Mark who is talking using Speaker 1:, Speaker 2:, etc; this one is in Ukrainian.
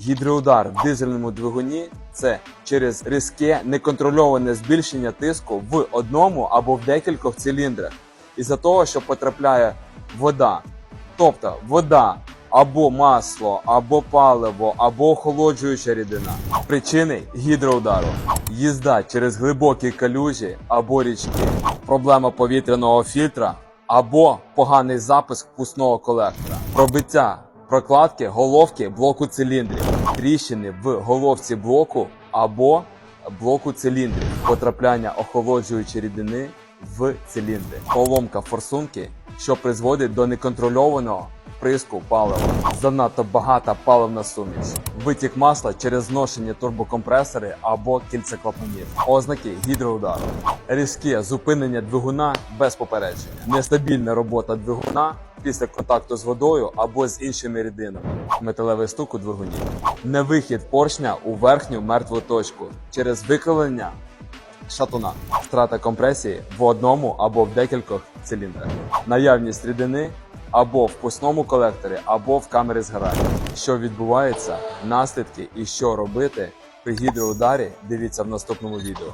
Speaker 1: Гідроудар в дизельному двигуні це через різке неконтрольоване збільшення тиску в одному або в декількох циліндрах із-за того, що потрапляє вода. Тобто вода або масло, або паливо, або охолоджуюча рідина. Причини гідроудару: їзда через глибокі калюжі або річки, проблема повітряного фільтра або поганий запуск впускного колектора, пробиття прокладки головки блоку циліндрів, тріщини в головці блоку або блоку циліндрів, потрапляння охолоджуючої рідини в циліндри, поломка форсунки, що призводить до неконтрольованого вприску палива, занадто багата паливна суміш, витік масла через зношення турбокомпресори або кільцеклапанів, ознаки гідроудару, різке зупинення двигуна без попередження, нестабільна робота двигуна після контакту з водою або з іншими рідинами, металевий стук у двигуні, невихід поршня у верхню мертву точку через викривлення шатуна, втрата компресії в одному або в декількох циліндрах, наявність рідини або в пусному колекторі, або в камері згорання. Що відбувається, наслідки і що робити при гідроударі, дивіться в наступному відео.